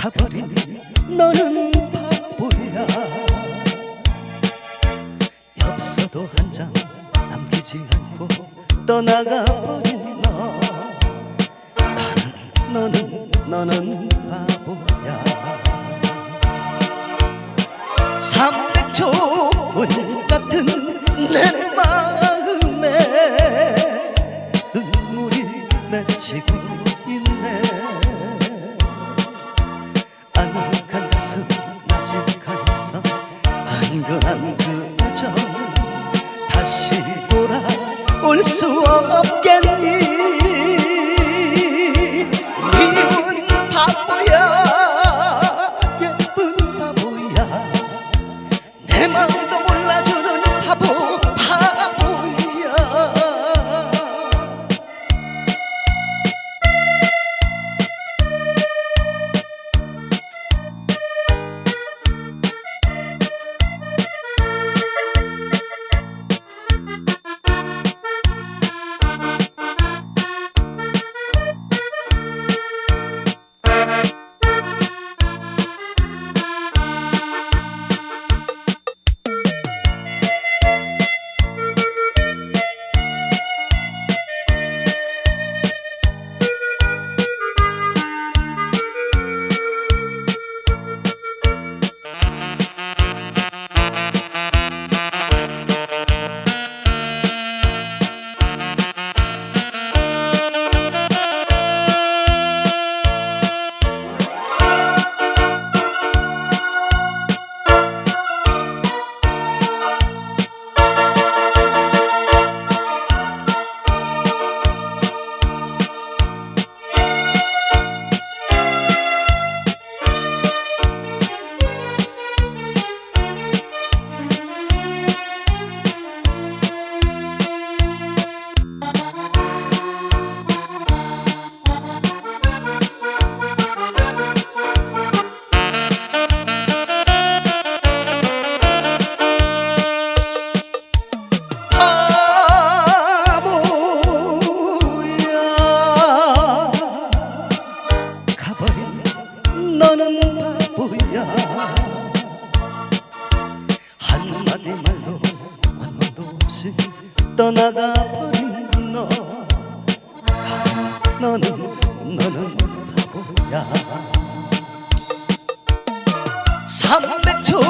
가버린 너는 바보야. 엽서도 한 장 남기지 않고 떠나가버린 너. 너는 너는 너는 바보야. 삼백초원 같은 내 마음에 눈물이 맺히고 있네. 다시 돌아올 수 없 없이 떠나가 버린 너. 너는 너는 바보야. 삼백초